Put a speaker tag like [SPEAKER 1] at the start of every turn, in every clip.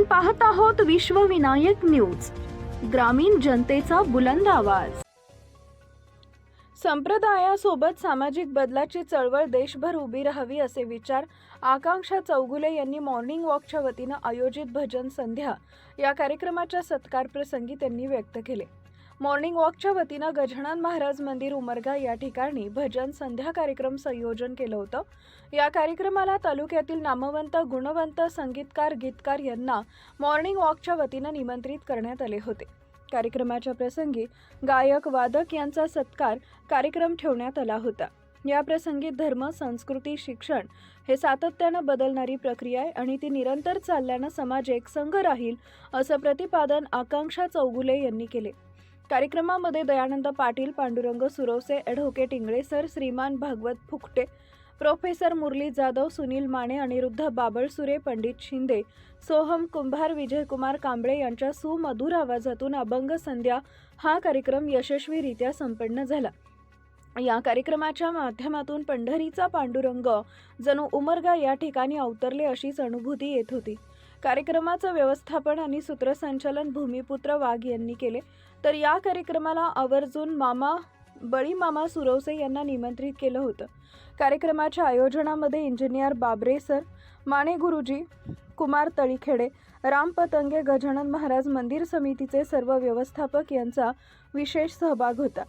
[SPEAKER 1] आपण पाहत आहोत विश्वविनायक न्यूज ग्रामीण जनतेचा बुलंद आवाज. संप्रदायासोबत सामाजिक बदलाची चळवळ देशभर उभी राहावी असे विचार आकांक्षा चौगुले यांनी मॉर्निंग वॉकच्या वतीनं आयोजित भजन संध्या या कार्यक्रमाच्या सत्कारप्रसंगी त्यांनी व्यक्त केले. मॉर्निंग वॉकच्या वतीनं गजानन महाराज मंदिर उमरगा या ठिकाणी भजन संध्या कार्यक्रम संयोजन केलं होतं. या कार्यक्रमाला तालुक्यातील नामवंत गुणवंत संगीतकार गीतकार यांना मॉर्निंग वॉकच्या वतीनं निमंत्रित करण्यात आले होते. कार्यक्रमाच्या प्रसंगी गायक वादक यांचा सत्कार कार्यक्रम ठेवण्यात आला होता. या प्रसंगी धर्म संस्कृती शिक्षण हे सातत्यानं बदलणारी प्रक्रिया आहे आणि ती निरंतर चालल्यानं समाज एकसंघ राहील असं प्रतिपादन आकांक्षा चौगुले यांनी केले. कार्यक्रमामध्ये Dayanand Patil Pandurang Suravase advocate Ingale sir Shriman Bhagwat Phukate professor Murali Jadhav Sunil Mane Aniruddha Babalsure Pandit Shinde Soham Kumbhar Vijaykumar Kamble यांच्या सुमधुर आवाजातून अभंग संध्या हा कार्यक्रम यशस्वीरित्या संपन्न झाला. या कार्यक्रमाच्या माध्यमातून पंढरीचा पांडुरंग जणू उमरगा या ठिकाणी अवतरले अशीच अनुभूती येत होती. कार्यक्रमाचं व्यवस्थापन आणि सूत्रसंचालन भूमिपुत्र वाघ यांनी केले. तर या कार्यक्रमाला आवर्जून मामा बळी मामा सुरवसे यांना निमंत्रित केलं होतं. कार्यक्रमाच्या आयोजनामध्ये इंजिनियर बाबरे सर माने गुरुजी कुमार तळीखेडे राम पतंगे गजानन महाराज मंदिर समितीचे सर्व व्यवस्थापक यांचा विशेष सहभाग होता.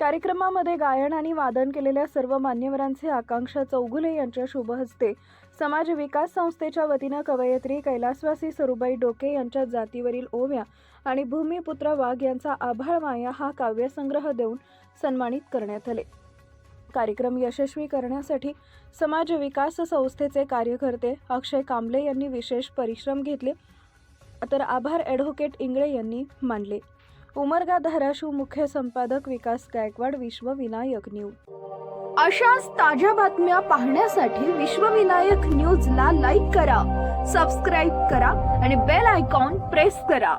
[SPEAKER 1] कार्यक्रमामध्ये गायन आणि वादन केलेल्या सर्व मान्यवरांचे आकांक्षा चौगुले यांच्या शुभहस्ते समाज विकास संस्थेच्या वतीनं कवयित्री कैलासवासी सरुबाई डोके यांच्या जातीवरील ओव्या आणि भूमिपुत्र वाघ यांचा आभाळ माया हा काव्यसंग्रह देऊन सन्मानित करण्यात आले. कार्यक्रम यशस्वी करण्यासाठी समाज विकास संस्थेचे कार्यकर्ते अक्षय कांबळे यांनी विशेष परिश्रम घेतले. तर आभार ॲडव्होकेट इंगळे यांनी मानले. उमरगा धाराशिव मुख्य संपादक विकास गायकवाड विश्वविनायक न्यूज. अशाच ताज्या बातम्या पाहण्यासाठी विश्वविनायक न्यूजला लाईक करा सबस्क्राईब करा आणि बेल आयकॉन प्रेस करा.